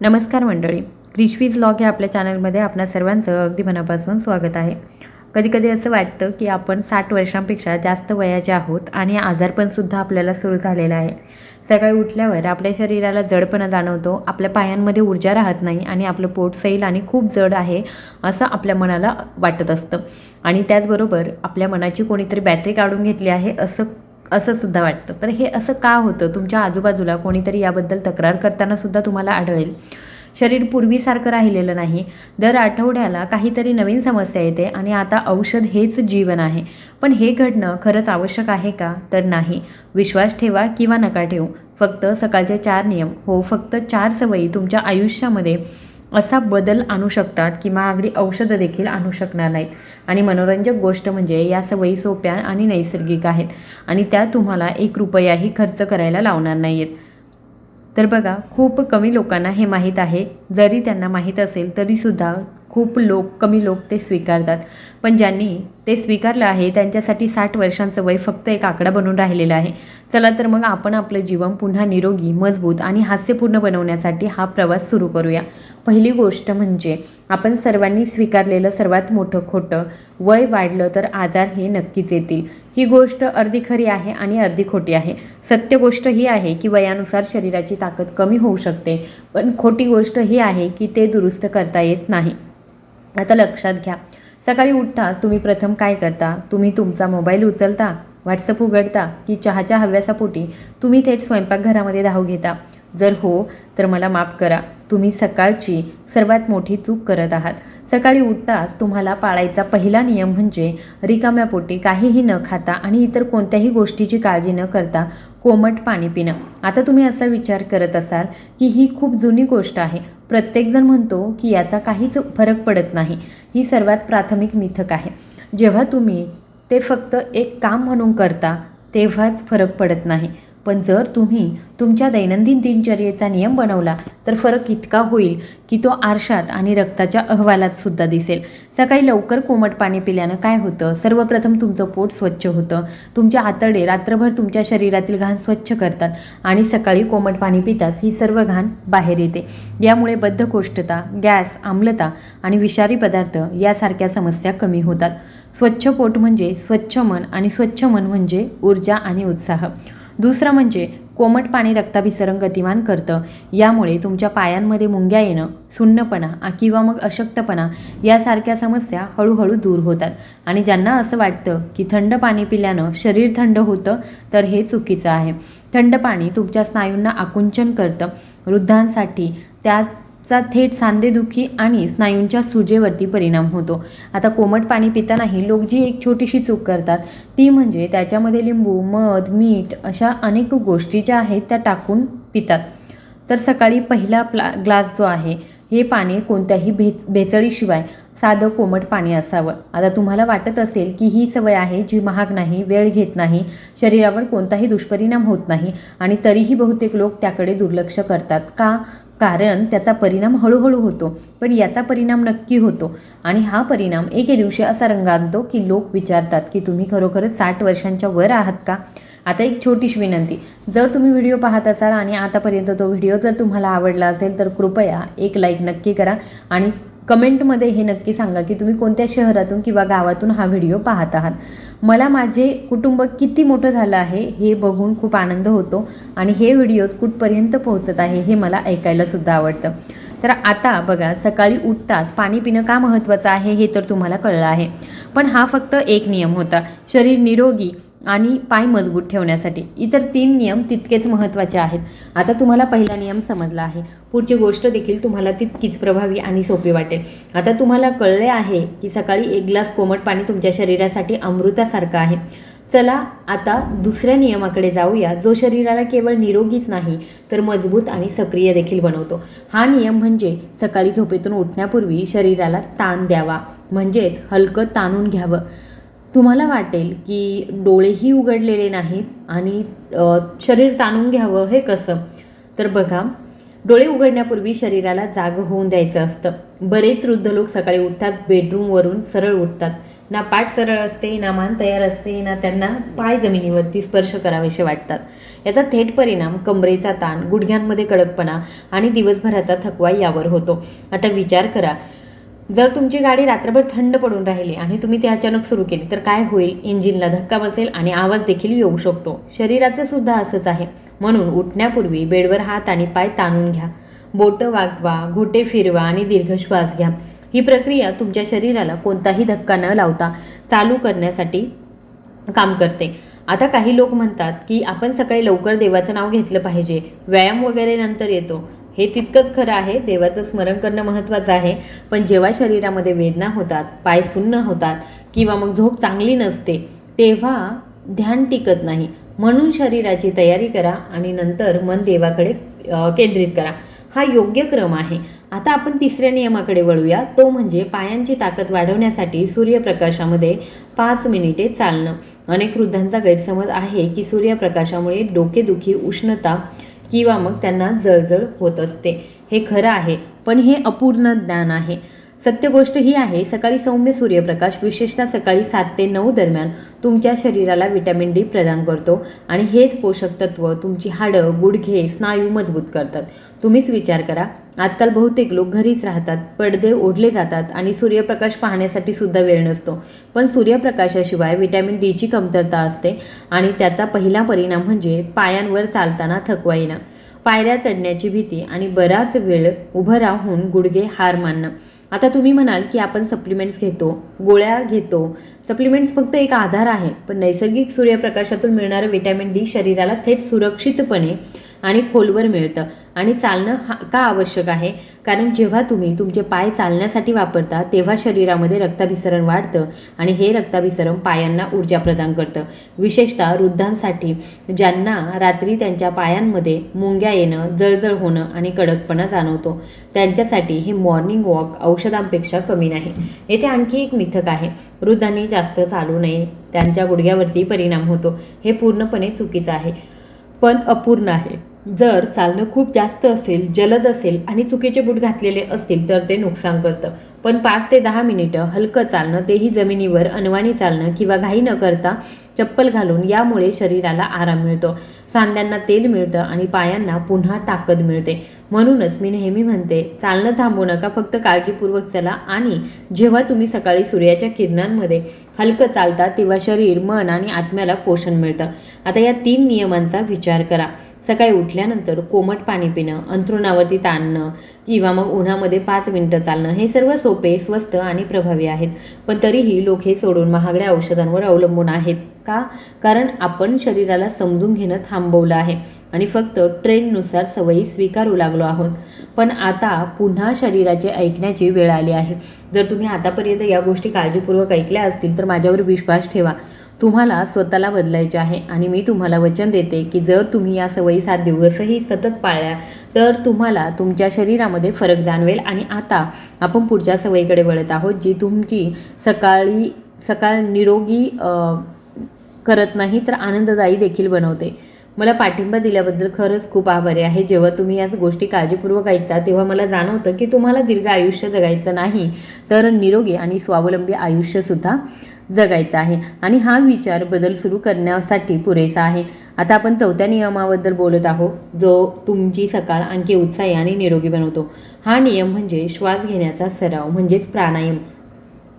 नमस्कार मंडळी. क्रिशवीज लॉग या आपल्या चॅनलमध्ये आपणा सर्वांचं अगदी मनापासून स्वागत आहे. कधी कधी असं वाटतं की आपण साठ वर्षांपेक्षा जास्त वयाचे आहोत आणि आजारपणसुद्धा आपल्याला सुरू झालेलं आहे. सकाळी उठल्यावर आपल्या शरीराला जडपणा जाणवतो आपल्या पायांमध्ये ऊर्जा राहत नाही आणि आपलं पोट सैल आणि खूप जड आहे असं आपल्या मनाला वाटत असतं. आणि त्याचबरोबर आपल्या मनाची कोणीतरी बॅटरी काढून घेतली आहे असं असं सुद्धा वाटतं. तर हे असं का होतं? तुमच्या आजूबाजूला कोणीतरी याबद्दल तक्रार करताना सुद्धा तुम्हाला आढळेल. शरीर पूर्वीसारखं राहिलेलं नाही. दर आठवड्याला काहीतरी नवीन समस्या येते आणि आता औषध हेच जीवन आहे. पण हे घडणं खरंच आवश्यक आहे का? तर नाही. विश्वास ठेवा किंवा नका ठेवू. फक्त सकाळचे चार नियम. हो फक्त चार सवयी तुमच्या आयुष्यामध्ये असा बदल आणू शकतात की महागडी औषधं देखील आणू शकणार नाहीत. आणि मनोरंजक गोष्ट म्हणजे या सवयी सोप्या आणि नैसर्गिक आहेत आणि त्या तुम्हाला एक रुपयाही खर्च करायला लावणार नाही आहेत तर बघा खूप कमी लोकांना हे माहीत आहे. जरी त्यांना माहीत असेल तरीसुद्धा खूप लोक कमी लोक ते स्वीकारतात. पण ज्यांनी ते स्वीकारलं आहे त्यांच्यासाठी साठ वर्षांचं वय फक्त एक आकडा बनून राहिलेला आहे. चला तर मग आपण आपलं जीवन पुन्हा निरोगी मजबूत आणि हास्यपूर्ण बनवण्यासाठी हा प्रवास सुरू करूया. पहिली गोष्ट म्हणजे आपण सर्वांनी स्वीकारलेलं सर्वात मोठं खोटं वय वाढलं तर आजार हे नक्कीच येतील. ही गोष्ट अर्धी खरी आहे आणि अर्धी खोटी आहे. सत्य गोष्ट ही आहे की वयानुसार शरीराची ताकद कमी होऊ शकते पण खोटी गोष्ट ही आहे की ते दुरुस्त करता येत नाही. आता लक्षात घ्या. सकाळी उठताच तुम्ही प्रथम काय करता? तुम्ही तुमचा मोबाईल उचलता? व्हॉट्सअप उघडता? की चहाच्या हव्यासापोटी तुम्ही थेट स्वयंपाकघरामध्ये धाव घेता? जर हो तर मला माफ करा. तुम्ही सकाळची सर्वात मोठी चूक करत आहात. सकाळी उठताच तुम्हाला पाळायचा पहिला नियम म्हणजे रिकाम्या पोटी काहीही न खाता आणि इतर कोणत्याही गोष्टीची काळजी न करता कोमट पाणी पिणं. आता तुम्ही असा विचार करत असाल की ही खूप जुनी गोष्ट आहे. प्रत्येकजण म्हणतो की याचा काहीच फरक पडत नाही. ही सर्वात प्राथमिक मिथक आहे. जेव्हा तुम्ही ते फक्त एक काम म्हणून करता तेव्हाच फरक पडत नाही. पण जर तुम्ही तुमच्या दैनंदिन दिनचर्येचा नियम बनवला तर फरक इतका होईल की तो आरशात आणि रक्ताच्या अहवालात सुद्धा दिसेल. सकाळी लवकर कोमट पाणी पिल्यानं काय होतं? सर्वप्रथम तुमचं पोट स्वच्छ होतं. तुमच्या आतडे रात्रभर तुमच्या शरीरातील घाण स्वच्छ करतात आणि सकाळी कोमट पाणी पिताच ही सर्व घाण बाहेर येते. यामुळे बद्धकोष्ठता गॅस आम्लता आणि विषारी पदार्थ यासारख्या समस्या कमी होतात. स्वच्छ पोट म्हणजे स्वच्छ मन आणि स्वच्छ मन म्हणजे ऊर्जा आणि उत्साह. दुसरं म्हणजे कोमट पाणी रक्ताभिसरण गतिमान करतं. यामुळे तुमच्या पायांमध्ये मुंग्या येणं सुन्नपणा किंवा मग अशक्तपणा यासारख्या समस्या हळूहळू दूर होतात. आणि ज्यांना असं वाटतं की थंड पाणी पिल्यानं शरीर थंड होतं तर हे चुकीचं आहे. थंड पाणी तुमच्या स्नायूंना आकुंचन करतं. वृद्धांसाठी त्याच चा थेट सांधेदुखी आणि स्नायूंच्या सुजेवरती परिणाम होतो. आता कोमट पाणी पितानाही लोक जी एक छोटीशी चूक करतात ती म्हणजे त्याच्यामध्ये लिंबू मध मीठ अशा अनेक गोष्टी ज्या आहेत त्या टाकून पितात. तर सकाळी पहिला प्ला ग्लास जो आहे हे पाणी कोणत्याही भेच भेसळीशिवाय साधं कोमट पाणी असावं. आता तुम्हाला वाटत असेल की ही सवय आहे जी महाग नाही वेळ घेत नाही शरीरावर कोणताही दुष्परिणाम होत नाही आणि तरीही बहुतेक लोक त्याकडे दुर्लक्ष करतात. का? कारण त्याचा परिणाम हळूहळू होतो. पण याचा परिणाम नक्की होतो. आणि हा परिणाम एके दिवशी असा रंगांतो की लोक विचारतात की तुम्ही खरोखरच साठ वर्षांच्या वर आहात का? आता एक छोटीशी विनंती. जर तुम्ही व्हिडिओ पाहत असाल आणि आतापर्यंत तो व्हिडिओ जर तुम्हाला आवडला असेल तर कृपया एक लाईक नक्की करा आणि कमेंटमध्ये हे नक्की सांगा की तुम्ही कोणत्या शहरातून किंवा गावातून हा व्हिडिओ पाहत आहात. मला माझे कुटुंब किती मोठं झालं आहे हे बघून खूप आनंद होतो आणि हे व्हिडिओज कुठपर्यंत पोहोचत आहे हे मला ऐकायला सुद्धा आवडतं. तर आता बघा सकाळी उठताच पाणी पिणं का महत्त्वाचं आहे हे तर तुम्हाला कळलं आहे. पण हा फक्त एक नियम होता. शरीर निरोगी आणि पाय मजबूत ठेवण्यासाठी. इतर तीन नियम तितकेच महत्त्वाचे आहेत. आता तुम्हाला पहिला नियम समजला आहे. पुढची गोष्ट देखील तुम्हाला तितकीच प्रभावी आणि सोपी वाटेल. आता तुम्हाला कळले आहे की सकाळी एक ग्लास कोमट पाणी तुमच्या शरीरासाठी अमृतासारखं आहे. चला आता दुसऱ्या नियमाकडे जाऊया. जो शरीराला केवळ निरोगीच नाही तर मजबूत आणि सक्रिय देखील बनवतो. हा नियम म्हणजे सकाळी झोपेतून उठण्यापूर्वी शरीराला ताण द्यावा. म्हणजेच हलकं ताणून घ्यावं. तुम्हाला वाटेल की डोळेही उघडलेले नाहीत आणि शरीर ताणून घ्यावं हे कसं? तर बघा डोळे उघडण्यापूर्वी शरीराला जाग होऊन द्यायचं असतं. बरेच वृद्ध लोक सकाळी उठताच बेडरूमवरून सरळ उठतात. ना पाठ सरळ असते ना मान तयार असते ना त्यांना पाय जमिनीवरती स्पर्श करावेसे वाटतात. याचा थेट परिणाम कमरेचा ताण गुडघ्यांमध्ये कडकपणा आणि दिवसभराचा थकवा यावर होतो. आता विचार करा जर तुमची गाडी रात्रभर थंड पडून राहिली आणि तुम्ही ते अचानक सुरू केली तर काय होईल? इंजिनला धक्का बसेल आणि आवाज देखील येऊ शकतो. शरीराचं सुद्धा असंच आहे. म्हणून उठण्यापूर्वी बेडवर हात आणि पाय ताणून घ्या. बोटं वागवा घोटे फिरवा आणि दीर्घ श्वास घ्या. ही प्रक्रिया तुमच्या शरीराला कोणताही धक्का न लावता चालू करण्यासाठी काम करते. आता काही लोक म्हणतात की आपण सकाळी लवकर देवाचं नाव घेतलं पाहिजे. व्यायाम वगैरे नंतर येतो. हे तितकंच खरं आहे देवाचं स्मरण करणं महत्त्वाचं आहे. पण जेव्हा शरीरामध्ये वेदना होतात पाय सुन्न होतात किंवा मग झोप चांगली नसते तेव्हा ध्यान टिकत नाही. म्हणून शरीराची तयारी करा आणि नंतर मन देवाकडे केंद्रित करा. हा योग्य क्रम आहे. आता आपण तिसऱ्या नियमाकडे वळूया. तो म्हणजे पायांची ताकद वाढवण्यासाठी सूर्यप्रकाशामध्ये पाच मिनिटे चालणं. अनेक वृद्धांचा गैरसमज आहे की सूर्यप्रकाशामुळे डोकेदुखी उष्णता किंवा मग त्यांना जळजळ होत असते. हे खरं आहे पण हे अपूर्ण ज्ञान आहे. सत्य गोष्ट ही आहे सकाळी सौम्य सूर्यप्रकाश विशेषतः सकाळी सात ते नऊ दरम्यान तुमच्या शरीराला विटॅमिन डी प्रदान करतो आणि हेच पोषक तत्व तुमची हाडं गुडघे स्नायू मजबूत करतात. तुम्हीच विचार करा आजकाल बहुतेक लोक घरीच राहतात पडदे ओढले जातात आणि सूर्यप्रकाश पाहण्यासाठी सुद्धा वेळ नसतो. पण सूर्यप्रकाशाशिवाय व्हिटॅमिन डीची कमतरता असते आणि त्याचा पहिला परिणाम म्हणजे पायांवर चालताना थकवा येणं. पायऱ्या चढण्याची भीती आणि बराच वेळ उभं राहून गुडघे हार मानणं. आता तुम्ही म्हणाल की आपण सप्लिमेंट्स घेतो गोळ्या घेतो. सप्लिमेंट्स फक्त एक आधार आहे पण नैसर्गिक सूर्यप्रकाशातून मिळणारं विटॅमिन डी शरीराला थेट सुरक्षितपणे आणि खोलवर मिळतं. आणि चालणं हा का आवश्यक आहे? कारण जेव्हा तुम्ही तुमचे पाय चालण्यासाठी वापरता तेव्हा शरीरामध्ये रक्ताभिसरण वाढतं आणि हे रक्ताभिसरण पायांना ऊर्जा प्रदान करतं. विशेषतः वृद्धांसाठी ज्यांना रात्री त्यांच्या पायांमध्ये मुंग्या येणं जळजळ होणं आणि कडकपणा जाणवतो त्यांच्यासाठी हे मॉर्निंग वॉक औषधांपेक्षा कमी नाही. येथे आणखी एक मिथक आहे. वृद्धांनी जास्त चालू नये त्यांच्या गुडघ्यावरती परिणाम होतो. हे पूर्णपणे चुकीचं आहे. पण अपूर्ण आहे. जर चालणं खूप जास्त असेल जलद असेल आणि चुकीचे बूट घातलेले असतील तर ते नुकसान करतं. पण पाच ते दहा मिनिटं हलकं चालणं तेही जमिनीवर अनवाणी चालणं किंवा घाई न करता चप्पल घालून यामुळे शरीराला आराम मिळतो. सांध्यांना तेल मिळतं आणि पायांना पुन्हा ताकद मिळते. म्हणूनच मी नेहमी म्हणते चालणं थांबू नका फक्त काळजीपूर्वक चला आणि जेव्हा तुम्ही सकाळी सूर्याच्या किरणांमध्ये हलकं चालता तेव्हा शरीर मन आणि आत्म्याला पोषण मिळतं. आता या तीन नियमांचा विचार करा. सकाळी उठल्यानंतर कोमट पाणी पिणं अंथरुणावरती ताणणं किंवा मग उन्हामध्ये पाच मिनटं चालणं हे सर्व सोपे स्वस्त आणि प्रभावी आहेत. पण तरीही लोक हे सोडून महागड्या औषधांवर अवलंबून आहेत का? कारण आपण शरीराला समजून घेणं थांबवलं आहे आणि फक्त ट्रेंडनुसार सवयी स्वीकारू लागलो आहोत. पण आता पुन्हा शरीराचे ऐकण्याची वेळ आली आहे. जर तुम्ही आतापर्यंत या गोष्टी काळजीपूर्वक ऐकल्या असतील तर माझ्यावर विश्वास ठेवा. तुम्हाला स्वतःला बदलायचे आहे आणि मी तुम्हाला वचन देते की जर तुम्ही या सवयी सात दिवसही सतत पाळल्या तर तुम्हाला तुमच्या शरीरामध्ये फरक जाणवेल आणि आता आपण पुढच्या सवयीकडे वळत आहोत जी तुमची सकाळी सकाळ निरोगी करत नाही तर आनंददायी देखील बनवते. मला पाठिंबा दिल्याबद्दल खरंच खूप आभारी आहे. जेव्हा तुम्ही या गोष्टी काळजीपूर्वक ऐकता तेव्हा मला जाणवतं की तुम्हाला दीर्घ आयुष्य जगायचं नाही तर निरोगी आणि स्वावलंबी आयुष्यसुद्धा जगायचं आहे. आणि हा विचार बदल सुरू करण्यासाठी पुरेसा आहे. आता आपण चौथ्या नियमाबद्दल बोलत आहोत जो तुमची सकाळ आणखी उत्साही आणि निरोगी बनवतो. हा नियम म्हणजे श्वास घेण्याचा सराव म्हणजेच प्राणायाम.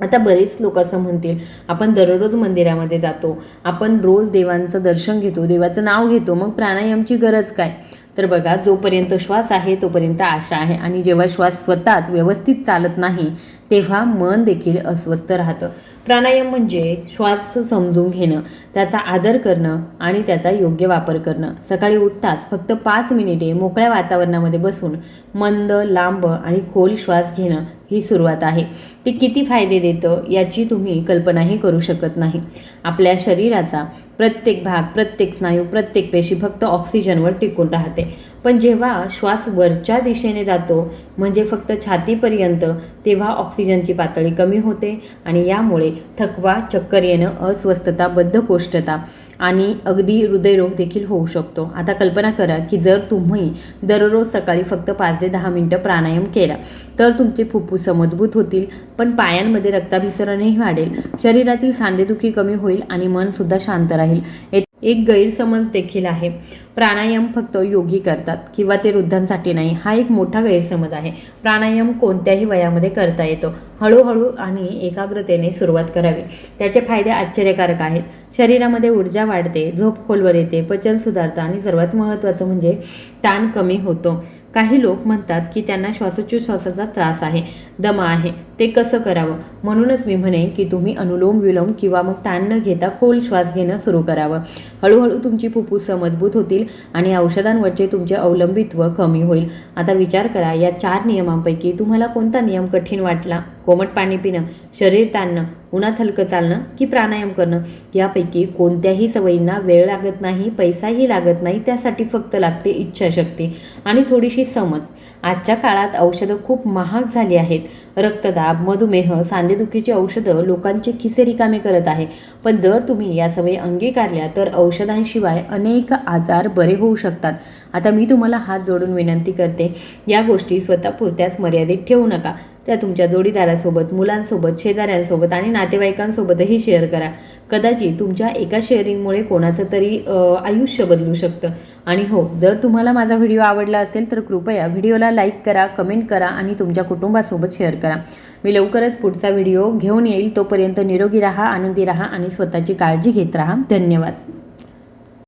आता बरेच लोक असं म्हणतील आपण दररोज मंदिरामध्ये जातो आपण रोज देवांचं दर्शन घेतो देवाचं नाव घेतो मग प्राणायामची गरज काय? तर बघा जोपर्यंत श्वास आहे तोपर्यंत आशा आहे आणि जेव्हा श्वास स्वतःच व्यवस्थित चालत नाही तेव्हा मन देखील अस्वस्थ राहतं. प्राणायाम म्हणजे श्वास समजून घेणं त्याचा आदर करणं आणि त्याचा योग्य वापर करणं. सकाळी उठताच फक्त पाच मिनिटे मोकळ्या वातावरणामध्ये बसून मंद लांब आणि खोल श्वास घेणं ही सुरुवात आहे. ते किती फायदे देतं याची तुम्ही कल्पनाही करू शकत नाही. आपल्या शरीराचा प्रत्येक भाग प्रत्येक स्नायू प्रत्येक पेशी फक्त ऑक्सिजनवर टिकून राहते. पण जेव्हा श्वास वरच्या दिशेने जातो म्हणजे फक्त छातीपर्यंत तेव्हा ऑक्सिजनची पातळी कमी होते आणि यामुळे थकवा चक्कर येणं अस्वस्थता बद्धकोष्ठता आणि अगदी हृदयरोग देखील होऊ शकतो. आता कल्पना करा की जर तुम्ही दररोज सकाळी फक्त पाच ते दहा मिनटं प्राणायाम केला तर तुमचे फुफ्फुस मजबूत होतील पण पायांमध्ये रक्ताभिसरणही वाढेल. शरीरातील सांधेदुखी कमी होईल आणि मनसुद्धा शांत राहील. एक गैरसमज देखील आहे. प्राणायाम फक्त योगी करतात किंवा ते वृद्धांसाठी नाही हा एक मोठा गैरसमज आहे. प्राणायाम कोणत्याही वयामध्ये करता येतो. हळूहळू आणि एकाग्रतेने सुरुवात करावी. त्याचे फायदे आश्चर्यकारक आहेत. शरीरामध्ये ऊर्जा वाढते झोप खोलवर येते पचन सुधारतं आणि सर्वात महत्त्वाचं म्हणजे ताण कमी होतो. काही लोक म्हणतात की त्यांना श्वासोच्छवासाचा त्रास आहे दमा आहे. ते कसं करावं? म्हणूनच मी म्हणेन की तुम्ही अनुलोम विलोम किंवा मग ताण न घेता खोल श्वास घेणं सुरू करावं. हळूहळू तुमची फुफ्फुसं मजबूत होतील आणि औषधांवरचे तुमचे अवलंबित्व कमी होईल. आता विचार करा या चार नियमांपैकी तुम्हाला कोणता नियम कठीण वाटला? कोमट पाणी पिणं शरीर ताणणं उन्हात हलकं चालणं की प्राणायाम करणं? यापैकी कोणत्याही सवयींना वेळ लागत नाही पैसाही लागत नाही त्यासाठी फक्त लागते इच्छाशक्ती आणि थोडीशी समज. आजच्या काळात औषधं खूप महाग झाली आहेत. रक्तदाब मधुमेह सांधेदुखीची औषधं लोकांचे खिसे रिकामे करत आहे. पण जर तुम्ही या सवयी अंगीकारल्या तर औषधांशिवाय अनेक आजार बरे होऊ शकतात. आता मी तुम्हाला हात जोडून विनंती करते या गोष्टी स्वतःपुरत्याच मर्यादित ठेवू नका. त्या तुमच्या जोडीदारासोबत मुलांसोबत शेजाऱ्यांसोबत आणि नातेवाईकांसोबतही शेअर करा. कदाचित तुमच्या एका शेअरिंगमुळे कोणाचं तरी आयुष्य बदलू शकतं. आणि हो जर तुम्हाला माझा व्हिडिओ आवडला असेल तर कृपया व्हिडिओला लाईक करा कमेंट करा आणि तुमच्या कुटुंबासोबत शेअर करा. मी लवकरच पुढचा व्हिडिओ घेऊन येईल. तोपर्यंत निरोगी राहा आनंदी राहा आणि स्वतःची काळजी घेत राहा. धन्यवाद.